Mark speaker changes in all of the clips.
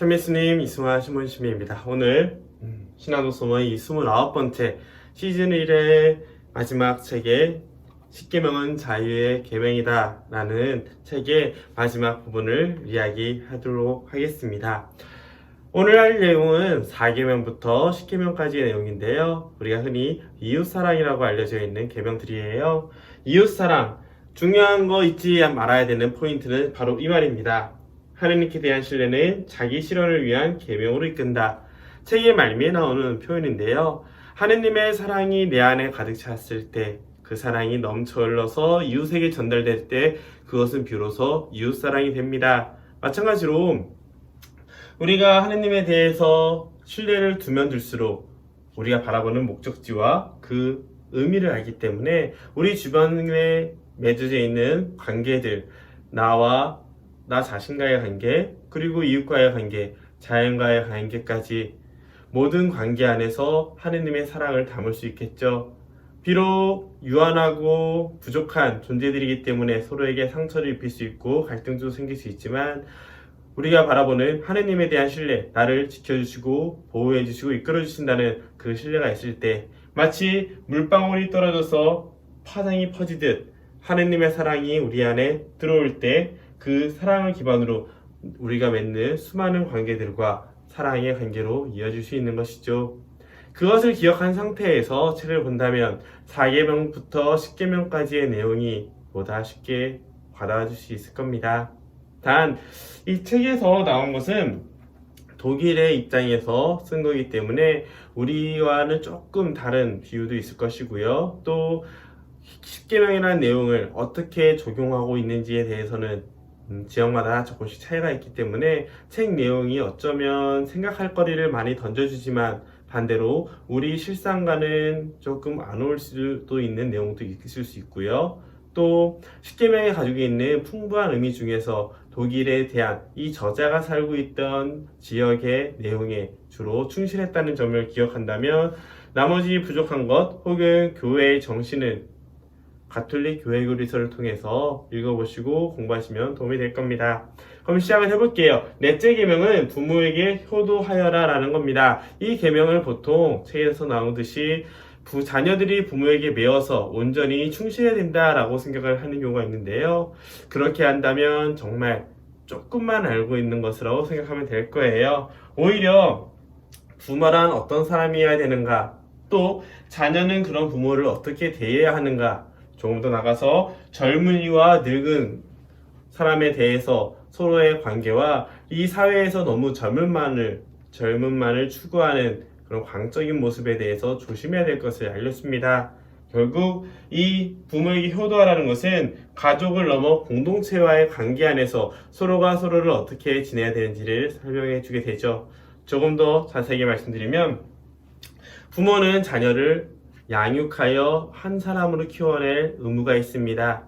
Speaker 1: 참미스님 이승화 신문심입니다. 오늘 음, 신화도서의 29번째 시즌 1의 마지막 책의 10계명은 자유의 계명이다 라는 책의 마지막 부분을 이야기하도록 하겠습니다. 오늘 할 내용은 4계명부터 10계명까지의 내용인데요. 우리가 흔히 이웃사랑이라고 알려져 있는 계명들이에요. 이웃사랑 중요한 거 잊지 말아야 되는 포인트는 바로 이 말입니다. 하느님께 대한 신뢰는 자기 실현을 위한 계명으로 이끈다. 책의 말미에 나오는 표현인데요. 하느님의 사랑이 내 안에 가득 찼을 때, 그 사랑이 넘쳐 흘러서 이웃에게 전달될 때, 그것은 비로소 이웃 사랑이 됩니다. 마찬가지로 우리가 하느님에 대해서 신뢰를 두면 둘수록 우리가 바라보는 목적지와 그 의미를 알기 때문에 우리 주변에 맺어져 있는 관계들, 나와 나 자신과의 관계, 그리고 이웃과의 관계, 자연과의 관계까지 모든 관계 안에서 하느님의 사랑을 담을 수 있겠죠. 비록 유한하고 부족한 존재들이기 때문에 서로에게 상처를 입힐 수 있고 갈등도 생길 수 있지만 우리가 바라보는 하느님에 대한 신뢰, 나를 지켜주시고 보호해주시고 이끌어주신다는 그 신뢰가 있을 때 마치 물방울이 떨어져서 파장이 퍼지듯 하느님의 사랑이 우리 안에 들어올 때 그 사랑을 기반으로 우리가 맺는 수많은 관계들과 사랑의 관계로 이어질 수 있는 것이죠. 그것을 기억한 상태에서 책을 본다면 4계명부터 10계명까지의 내용이 보다 쉽게 와닿아질 수 있을 겁니다. 단, 이 책에서 나온 것은 독일의 입장에서 쓴 거기 때문에 우리와는 조금 다른 비유도 있을 것이고요. 또 10계명이라는 내용을 어떻게 적용하고 있는지에 대해서는 음, 지역마다 조금씩 차이가 있기 때문에 책 내용이 어쩌면 생각할 거리를 많이 던져주지만 반대로 우리 실상과는 조금 안 어울 수도 있는 내용도 있을 수 있고요. 또 십계명이 가지고 있는 풍부한 의미 중에서 독일에 대한 이 저자가 살고 있던 지역의 내용에 주로 충실했다는 점을 기억한다면 나머지 부족한 것 혹은 교회의 정신은 가톨릭 교회 교리서를 통해서 읽어보시고 공부하시면 도움이 될 겁니다. 그럼 시작을 해볼게요. 넷째 계명은 부모에게 효도하여라 라는 겁니다. 이 계명을 보통 책에서 나오듯이 부, 자녀들이 부모에게 매어서 온전히 충실해야 된다라고 생각을 하는 경우가 있는데요. 그렇게 한다면 정말 조금만 알고 있는 것이라고 생각하면 될 거예요. 오히려 부모란 어떤 사람이어야 되는가, 또 자녀는 그런 부모를 어떻게 대해야 하는가, 조금 더 나가서 젊은이와 늙은 사람에 대해서 서로의 관계와 이 사회에서 너무 젊은만을 젊은만을 추구하는 그런 광적인 모습에 대해서 조심해야 될 것을 알렸습니다. 결국 이 부모에게 효도하라는 것은 가족을 넘어 공동체와의 관계 안에서 서로가 서로를 어떻게 지내야 되는지를 설명해 주게 되죠. 조금 더 자세하게 말씀드리면 부모는 자녀를 양육하여 한 사람으로 키워낼 의무가 있습니다.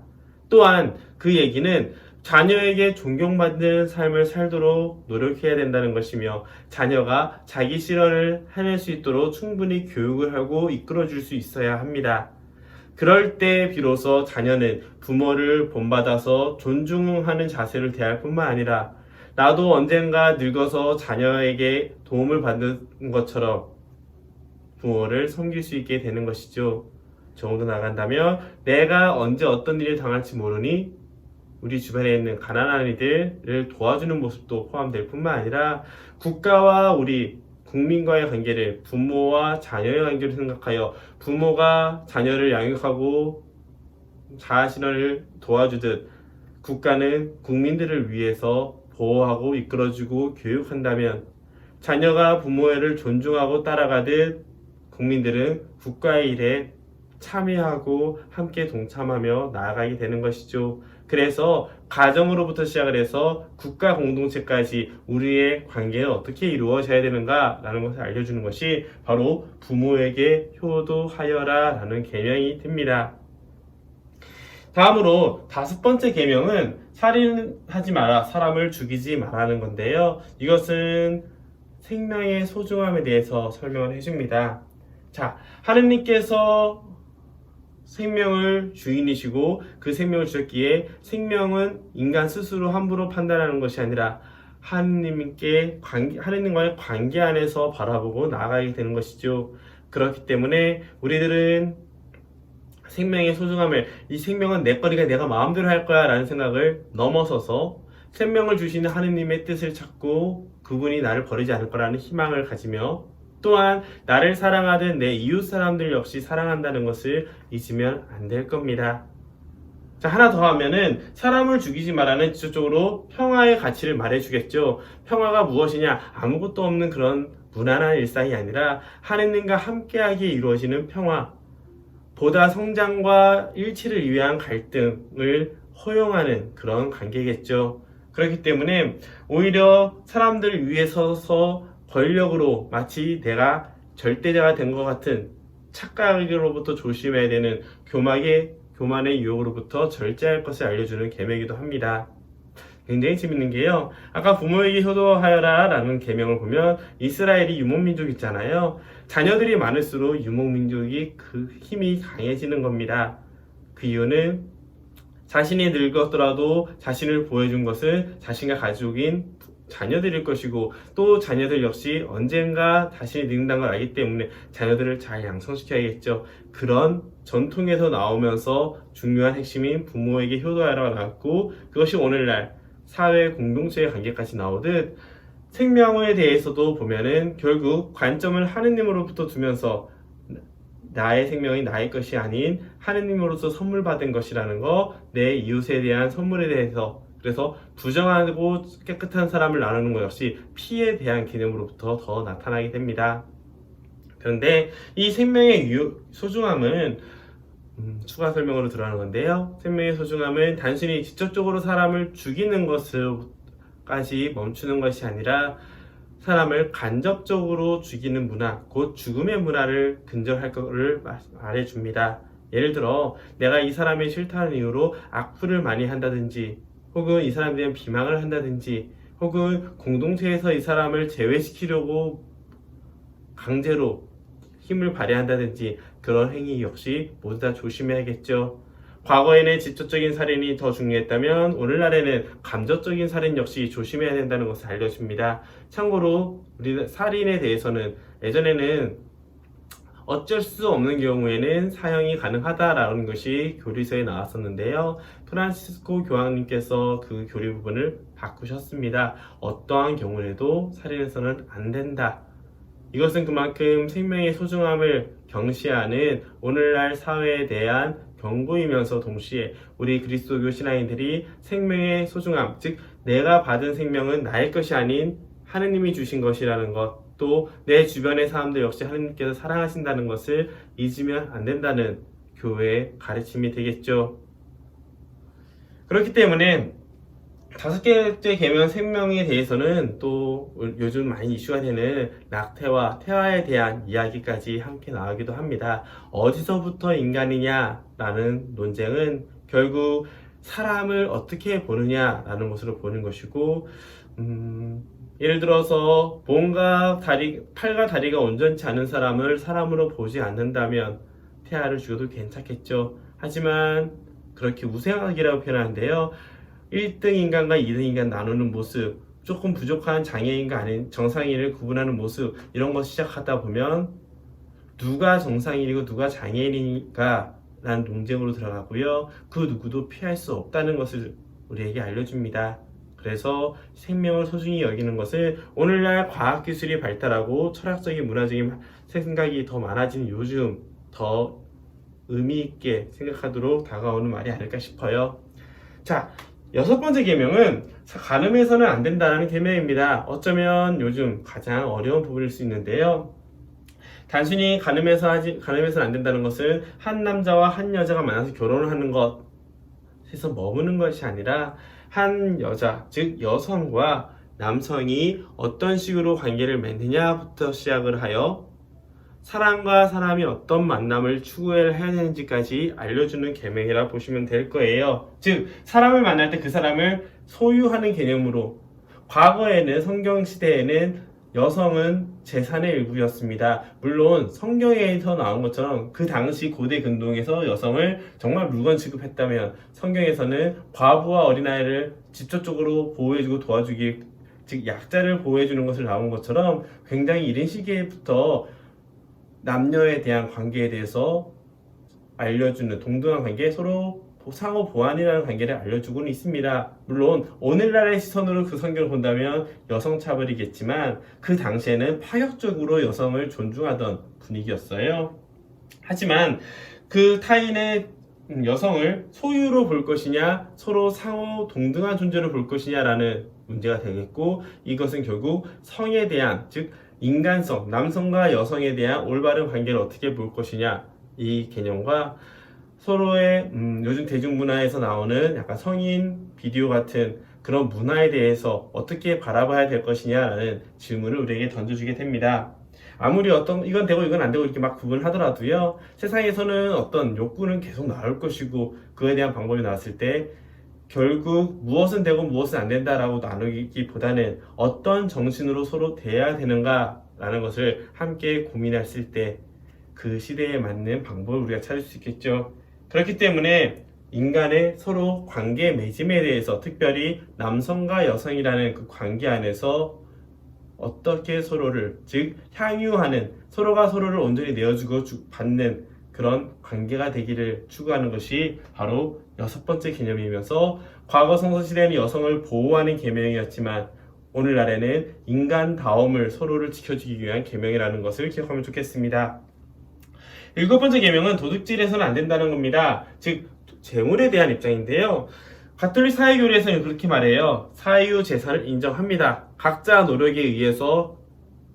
Speaker 1: 또한 그 얘기는 자녀에게 존경받는 삶을 살도록 노력해야 된다는 것이며 자녀가 자기 실현을 해낼 수 있도록 충분히 교육을 하고 이끌어 줄 수 있어야 합니다. 그럴 때 비로소 자녀는 부모를 본받아서 존중하는 자세를 대할 뿐만 아니라 나도 언젠가 늙어서 자녀에게 도움을 받는 것처럼 부모를 섬길 수 있게 되는 것이죠. 더 나간다면 내가 언제 어떤 일을 당할지 모르니 우리 주변에 있는 가난한 이들을 도와주는 모습도 포함될 뿐만 아니라 국가와 우리 국민과의 관계를 부모와 자녀의 관계로 생각하여 부모가 자녀를 양육하고 자아실현을 도와주듯 국가는 국민들을 위해서 보호하고 이끌어주고 교육한다면 자녀가 부모를 존중하고 따라가듯 국민들은 국가의 일에 참여하고 함께 동참하며 나아가게 되는 것이죠. 그래서 가정으로부터 시작을 해서 국가 공동체까지 우리의 관계는 어떻게 이루어져야 되는가라는 것을 알려주는 것이 바로 부모에게 효도하여라 라는 계명이 됩니다. 다음으로 다섯 번째 계명은 살인하지 마라, 사람을 죽이지 말라는 건데요. 이것은 생명의 소중함에 대해서 설명을 해줍니다. 자, 하느님께서 생명을 주인이시고 그 생명을 주셨기에 생명은 인간 스스로 함부로 판단하는 것이 아니라 하느님께 관계, 하느님과의 관계 안에서 바라보고 나아가게 되는 것이죠. 그렇기 때문에 우리들은 생명의 소중함을 이 생명은 내 거니까 내가 마음대로 할 거야 라는 생각을 넘어서서 생명을 주시는 하느님의 뜻을 찾고 그분이 나를 버리지 않을 거라는 희망을 가지며 또한 나를 사랑하던 내 이웃 사람들 역시 사랑한다는 것을 잊으면 안 될 겁니다. 자, 하나 더 하면은 사람을 죽이지 말라는 지적으로 평화의 가치를 말해주겠죠. 평화가 무엇이냐? 아무것도 없는 그런 무난한 일상이 아니라 하느님과 함께하기에 이루어지는 평화. 보다 성장과 일치를 위한 갈등을 허용하는 그런 관계겠죠. 그렇기 때문에 오히려 사람들 위에 서서 권력으로 마치 내가 절대자가 된 것 같은 착각으로부터 조심해야 되는 교만의 교만의 유혹으로부터 절제할 것을 알려주는 계명이기도 합니다. 굉장히 재밌는 게요. 아까 부모에게 효도하여라 라는 계명을 보면 이스라엘이 유목민족 있잖아요. 자녀들이 많을수록 유목민족이 그 힘이 강해지는 겁니다. 그 이유는 자신이 늙었더라도 자신을 보여준 것은 자신과 가족인 자녀들일 것이고 또 자녀들 역시 언젠가 자신이 늙는다는 걸 알기 때문에 자녀들을 잘 양성시켜야겠죠. 그런 전통에서 나오면서 중요한 핵심인 부모에게 효도하라가 나왔고 그것이 오늘날 사회 공동체의 관계까지 나오듯 생명에 대해서도 보면은 결국 관점을 하느님으로부터 두면서 나의 생명이 나의 것이 아닌 하느님으로서 선물 받은 것이라는 거, 내 이웃에 대한 선물에 대해서 그래서 부정하고 깨끗한 사람을 나누는 것 역시 피에 대한 개념으로부터 더 나타나게 됩니다. 그런데 이 생명의 유- 소중함은 음, 추가 설명으로 들어가는 건데요. 생명의 소중함은 단순히 직접적으로 사람을 죽이는 것을까지 멈추는 것이 아니라 사람을 간접적으로 죽이는 문화, 곧 죽음의 문화를 근절할 것을 마- 말해줍니다. 예를 들어, 내가 이 사람이 싫다는 이유로 악플을 많이 한다든지, 혹은 이 사람에 대한 비방을 한다든지, 혹은 공동체에서 이 사람을 제외시키려고 강제로 힘을 발휘한다든지 그런 행위 역시 모두 다 조심해야겠죠. 과거에는 직접적인 살인이 더 중요했다면 오늘날에는 감정적인 살인 역시 조심해야 된다는 것을 알려줍니다. 참고로 우리 살인에 대해서는 예전에는 어쩔 수 없는 경우에는 사형이 가능하다라는 것이 교리서에 나왔었는데요. 프란시스코 교황님께서 그 교리 부분을 바꾸셨습니다. 어떠한 경우에도 살인해서는 안 된다. 이것은 그만큼 생명의 소중함을 경시하는 오늘날 사회에 대한 경고이면서 동시에 우리 그리스도교 신앙인들이 생명의 소중함, 즉 내가 받은 생명은 나의 것이 아닌 하느님이 주신 것이라는 것, 또 내 주변의 사람들 역시 하느님께서 사랑하신다는 것을 잊으면 안 된다는 교회의 가르침이 되겠죠. 그렇기 때문에 다섯 개째 계명 생명에 대해서는 또 요즘 많이 이슈가 되는 낙태와 태아에 대한 이야기까지 함께 나오기도 합니다. 어디서부터 인간이냐라는 논쟁은 결국 사람을 어떻게 보느냐라는 것으로 보는 것이고, 음, 예를 들어서 뭔가 다리, 팔과 다리가 온전치 않은 사람을 사람으로 보지 않는다면 태아를 죽여도 괜찮겠죠. 하지만 그렇게 우생학이라고 표현하는데요. 1등 인간과 2등 인간 나누는 모습, 조금 부족한 장애인과 아닌 정상인을 구분하는 모습, 이런 거 시작하다 보면 누가 정상인이고 누가 장애인인가 라는 논쟁으로 들어가고요. 그 누구도 피할 수 없다는 것을 우리에게 알려줍니다. 그래서 생명을 소중히 여기는 것은 오늘날 과학기술이 발달하고 철학적인 문화적인 생각이 더 많아진 요즘 더 의미 있게 생각하도록 다가오는 말이 아닐까 싶어요. 자, 여섯 번째 계명은 가늠해서는 안 된다는 계명입니다. 어쩌면 요즘 가장 어려운 부분일 수 있는데요. 단순히 가늠해서 하지 가늠해서는 안 된다는 것은 한 남자와 한 여자가 만나서 결혼을 하는 것에서 머무는 것이 아니라 한 여자, 즉 여성과 남성이 어떤 식으로 관계를 맺느냐부터 시작을 하여 사람과 사람이 어떤 만남을 추구해야 되는지까지 알려주는 계명이라 보시면 될 거예요. 즉 사람을 만날 때 그 사람을 소유하는 개념으로 과거에는 성경 시대에는 여성은 재산의 일부였습니다. 물론 성경에서 나온 것처럼 그 당시 고대 근동에서 여성을 정말 물건 취급했다면 성경에서는 과부와 어린아이를 직접적으로 보호해주고 도와주기 즉 약자를 보호해주는 것을 나온 것처럼 굉장히 이른 시기부터 남녀에 대한 관계에 대해서 알려주는 동등한 관계 서로 상호 보완이라는 관계를 알려주고는 있습니다. 물론 오늘날의 시선으로 그 성경을 본다면 여성 차별이겠지만 그 당시에는 파격적으로 여성을 존중하던 분위기였어요. 하지만 그 타인의 음, 여성을 소유로 볼 것이냐 서로 상호 동등한 존재로 볼 것이냐라는 문제가 되겠고 이것은 결국 성에 대한 즉 인간성 남성과 여성에 대한 올바른 관계를 어떻게 볼 것이냐 이 개념과 서로의 음, 요즘 대중문화에서 나오는 약간 성인 비디오 같은 그런 문화에 대해서 어떻게 바라봐야 될 것이냐라는 질문을 우리에게 던져주게 됩니다. 아무리 어떤 이건 되고 이건 안 되고 이렇게 막 구분하더라도요 세상에서는 어떤 욕구는 계속 나올 것이고 그에 대한 방법이 나왔을 때 결국 무엇은 되고 무엇은 안 된다라고 나누기보다는 어떤 정신으로 서로 대해야 되는가라는 것을 함께 고민했을 때 그 시대에 맞는 방법을 우리가 찾을 수 있겠죠. 그렇기 때문에 인간의 서로 관계 맺음에 대해서 특별히 남성과 여성이라는 그 관계 안에서 어떻게 서로를 즉 향유하는 서로가 서로를 온전히 내어주고 주- 받는 그런 관계가 되기를 추구하는 것이 바로 여섯 번째 개념이면서 과거 성서 시대에는 여성을 보호하는 계명이었지만 오늘날에는 인간다움을 서로를 지켜주기 위한 계명이라는 것을 기억하면 좋겠습니다. 일곱 번째 계명은 도둑질해서는 안 된다는 겁니다. 즉 재물에 대한 입장인데요. 가톨릭 사회교리에서는 그렇게 말해요. 사유 재산을 인정합니다. 각자 노력에 의해서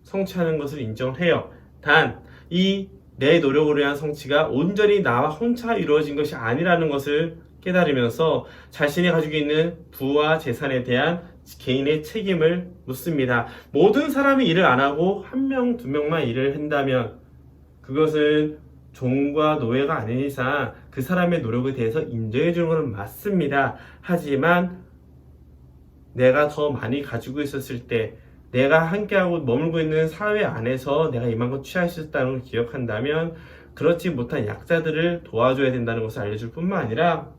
Speaker 1: 성취하는 것을 인정해요. 단, 이 내 노력으로 인한 성취가 온전히 나와 혼자 이루어진 것이 아니라는 것을 깨달으면서 자신이 가지고 있는 부와 재산에 대한 개인의 책임을 묻습니다. 모든 사람이 일을 안 하고 한 명, 두 명만 일을 한다면 그것은 종과 노예가 아닌 이상 그 사람의 노력에 대해서 인정해 주는 것은 맞습니다. 하지만 내가 더 많이 가지고 있었을 때 내가 함께하고 머물고 있는 사회 안에서 내가 이만큼 취할 수 있다는 걸 기억한다면 그렇지 못한 약자들을 도와줘야 된다는 것을 알려줄 뿐만 아니라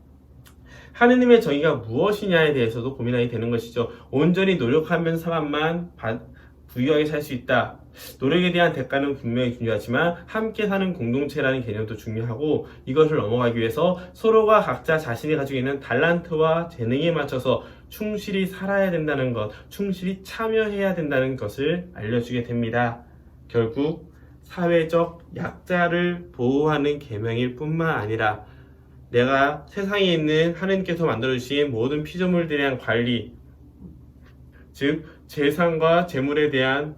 Speaker 1: 하느님의 정의가 무엇이냐에 대해서도 고민하게 되는 것이죠. 온전히 노력하면 사람만 바- 부유하게 살 수 있다. 노력에 대한 대가는 분명히 중요하지만 함께 사는 공동체라는 개념도 중요하고 이것을 넘어가기 위해서 서로가 각자 자신이 가지고 있는 달란트와 재능에 맞춰서 충실히 살아야 된다는 것, 충실히 참여해야 된다는 것을 알려주게 됩니다. 결국 사회적 약자를 보호하는 계명일 뿐만 아니라 내가 세상에 있는 하나님께서 만들어주신 모든 피조물들에 대한 관리, 즉 재산과 재물에 대한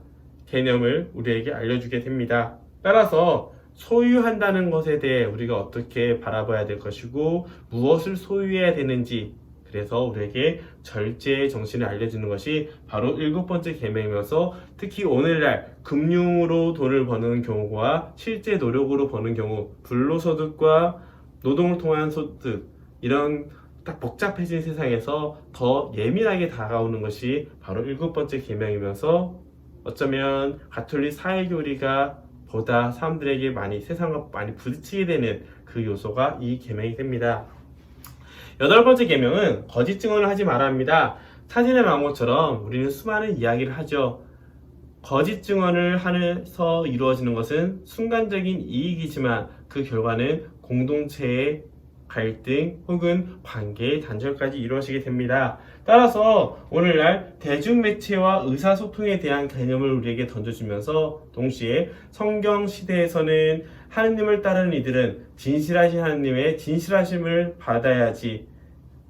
Speaker 1: 개념을 우리에게 알려주게 됩니다. 따라서 소유한다는 것에 대해 우리가 어떻게 바라봐야 될 것이고 무엇을 소유해야 되는지 그래서 우리에게 절제의 정신을 알려주는 것이 바로 일곱 번째 계명이면서 특히 오늘날 금융으로 돈을 버는 경우와 실제 노력으로 버는 경우 불로소득과 노동을 통한 소득 이런 딱 복잡해진 세상에서 더 예민하게 다가오는 것이 바로 일곱 번째 계명이면서 어쩌면 가톨릭 사회교리가 보다 사람들에게 많이 세상과 많이 부딪히게 되는 그 요소가 이 계명이 됩니다. 여덟 번째 계명은 거짓 증언을 하지 말아 합니다. 사진에 나온 것처럼 우리는 수많은 이야기를 하죠. 거짓 증언을 하면서 이루어지는 것은 순간적인 이익이지만 그 결과는 공동체의 갈등 혹은 관계의 단절까지 이루어지게 됩니다. 따라서 오늘날 대중매체와 의사소통에 대한 개념을 우리에게 던져주면서 동시에 성경 시대에서는 하느님을 따르는 이들은 진실하신 하느님의 진실하심을 받아야지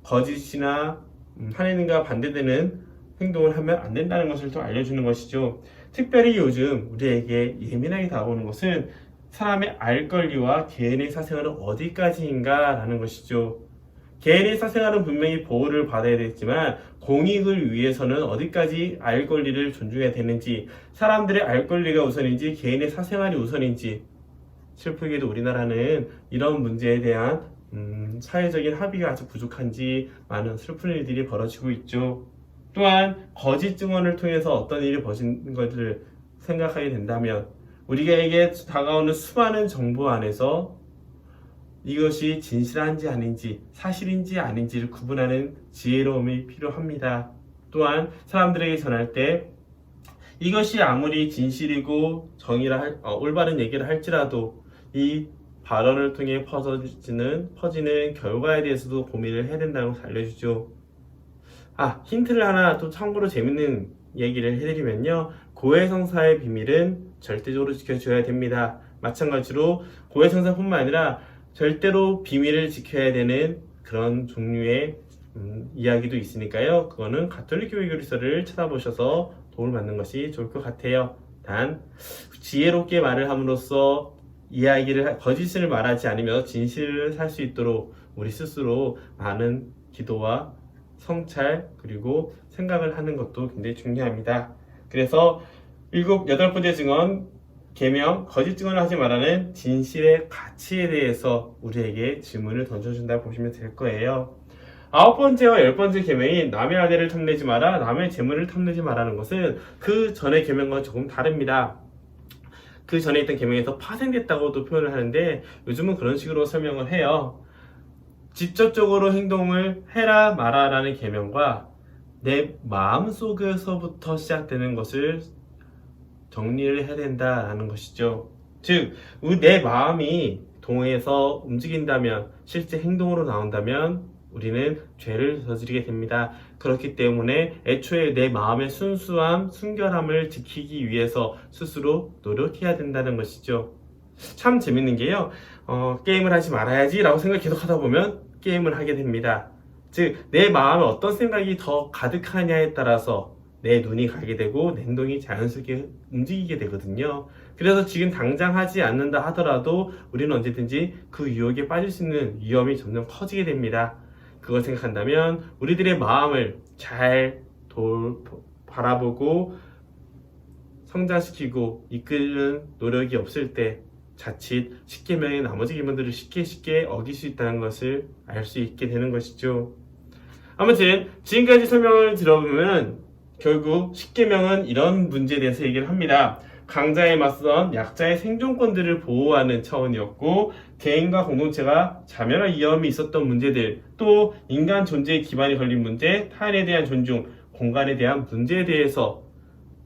Speaker 1: 거짓이나 음, 하느님과 반대되는 행동을 하면 안 된다는 것을 또 알려주는 것이죠. 특별히 요즘 우리에게 예민하게 다가오는 것은 사람의 알 권리와 개인의 사생활은 어디까지인가라는 것이죠. 개인의 사생활은 분명히 보호를 받아야 되지만 공익을 위해서는 어디까지 알 권리를 존중해야 되는지 사람들의 알 권리가 우선인지 개인의 사생활이 우선인지 슬프게도 우리나라는 이런 문제에 대한 음, 사회적인 합의가 아주 부족한지 많은 슬픈 일들이 벌어지고 있죠. 또한 거짓 증언을 통해서 어떤 일이 벌어진 것을 생각하게 된다면 우리에게 다가오는 수많은 정보 안에서 이것이 진실한지 아닌지 사실인지 아닌지를 구분하는 지혜로움이 필요합니다. 또한 사람들에게 전할 때 이것이 아무리 진실이고 정의라 할, 어, 올바른 얘기를 할지라도 이 발언을 통해 퍼지는 퍼지는 결과에 대해서도 고민을 해야 된다고 알려주죠. 아 힌트를 하나 또 참고로 재밌는 얘기를 해드리면요. 고해성사의 비밀은 절대적으로 지켜줘야 됩니다. 마찬가지로 고해성사뿐만 아니라 절대로 비밀을 지켜야 되는 그런 종류의 음, 이야기도 있으니까요. 그거는 가톨릭 교회 교리서를 찾아보셔서 도움을 받는 것이 좋을 것 같아요. 단 지혜롭게 말을 함으로써 이야기를 하- 거짓을 말하지 않으며 진실을 살 수 있도록 우리 스스로 많은 기도와 성찰 그리고 생각을 하는 것도 굉장히 중요합니다. 그래서 일곱 여덟 번째 증언 계명 거짓 증언을 하지 말라는 진실의 가치에 대해서 우리에게 질문을 던져준다 보시면 될 거예요. 아홉 번째와 열 번째 계명인 남의 아내를 탐내지 마라, 남의 재물을 탐내지 마라는 것은 그 전의 계명과 조금 다릅니다. 그 전에 있던 계명에서 파생됐다고도 표현을 하는데 요즘은 그런 식으로 설명을 해요. 직접적으로 행동을 해라 마라라는 계명과 내 마음 속에서부터 시작되는 것을 정리를 해야 된다라는 것이죠. 즉, 내 마음이 동해서 움직인다면, 실제 행동으로 나온다면, 우리는 죄를 저지르게 됩니다. 그렇기 때문에 애초에 내 마음의 순수함, 순결함을 지키기 위해서 스스로 노력해야 된다는 것이죠. 참 재밌는 게요, 어, 게임을 하지 말아야지 라고 생각 계속 하다 보면 게임을 하게 됩니다. 즉, 내 마음에 어떤 생각이 더 가득하냐에 따라서 내 눈이 가게 되고 내 행동이 자연스럽게 움직이게 되거든요. 그래서 지금 당장 하지 않는다 하더라도 우리는 언제든지 그 유혹에 빠질 수 있는 위험이 점점 커지게 됩니다. 그걸 생각한다면 우리들의 마음을 잘 돌, 바라보고 성장시키고 이끄는 노력이 없을 때 자칫 십계명의 나머지 계명들을 쉽게 쉽게 어길 수 있다는 것을 알 수 있게 되는 것이죠. 아무튼 지금까지 설명을 들어보면 결국 십계명은 이런 문제에 대해서 얘기를 합니다. 강자에 맞선 약자의 생존권들을 보호하는 차원이었고 개인과 공동체가 자멸할 위험이 있었던 문제들 또 인간 존재의 기반이 걸린 문제 타인에 대한 존중 공간에 대한 문제에 대해서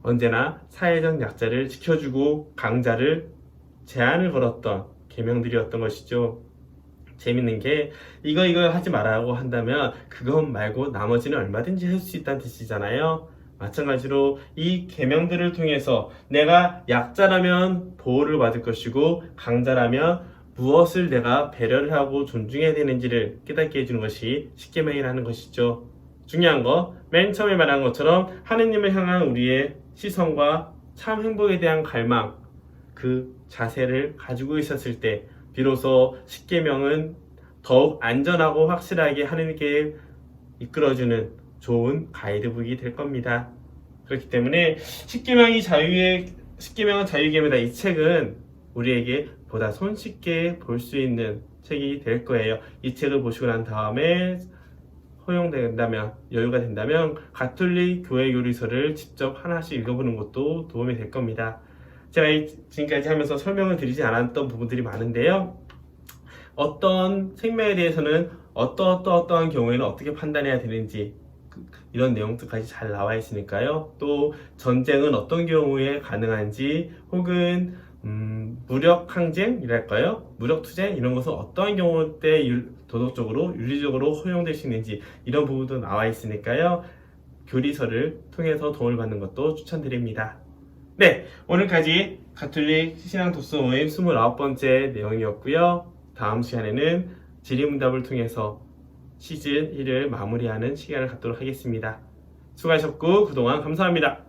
Speaker 1: 언제나 사회적 약자를 지켜주고 강자를 제한을 걸었던 계명들이었던 것이죠. 재밌는 게 이거 이거 하지 말라고 한다면 그것 말고 나머지는 얼마든지 할 수 있다는 뜻이잖아요. 마찬가지로 이 계명들을 통해서 내가 약자라면 보호를 받을 것이고 강자라면 무엇을 내가 배려를 하고 존중해야 되는지를 깨닫게 해주는 것이 십계명이라는 것이죠. 중요한 거 맨 처음에 말한 것처럼 하느님을 향한 우리의 시선과 참 행복에 대한 갈망 그 자세를 가지고 있었을 때 비로소 십계명은 더욱 안전하고 확실하게 하느님께 이끌어주는 좋은 가이드북이 될 겁니다. 그렇기 때문에 십계명이 자유의 십계명은 자유의 계명이다. 이 책은 우리에게 보다 손쉽게 볼 수 있는 책이 될 거예요. 이 책을 보시고 난 다음에 허용된다면 여유가 된다면 가톨릭 교회 요리서를 직접 하나씩 읽어보는 것도 도움이 될 겁니다. 제가 이- 지금까지 하면서 설명을 드리지 않았던 부분들이 많은데요. 어떤 생명에 대해서는 어떠 어떠 어떠한 경우에는 어떻게 판단해야 되는지 그- 이런 내용들까지 잘 나와 있으니까요. 또 전쟁은 어떤 경우에 가능한지 혹은 음, 무력 항쟁이랄까요? 무력 투쟁 이런 것은 어떠한 경우 때 율- 도덕적으로 윤리적으로 허용될 수 있는지 이런 부분도 나와 있으니까요. 교리서를 통해서 도움을 받는 것도 추천드립니다. 네, 오늘까지 가톨릭 신앙 독서 모임 29번째 내용이었고요. 다음 시간에는 질의응답을 통해서 시즌 1을 마무리하는 시간을 갖도록 하겠습니다. 수고하셨고 그동안 감사합니다.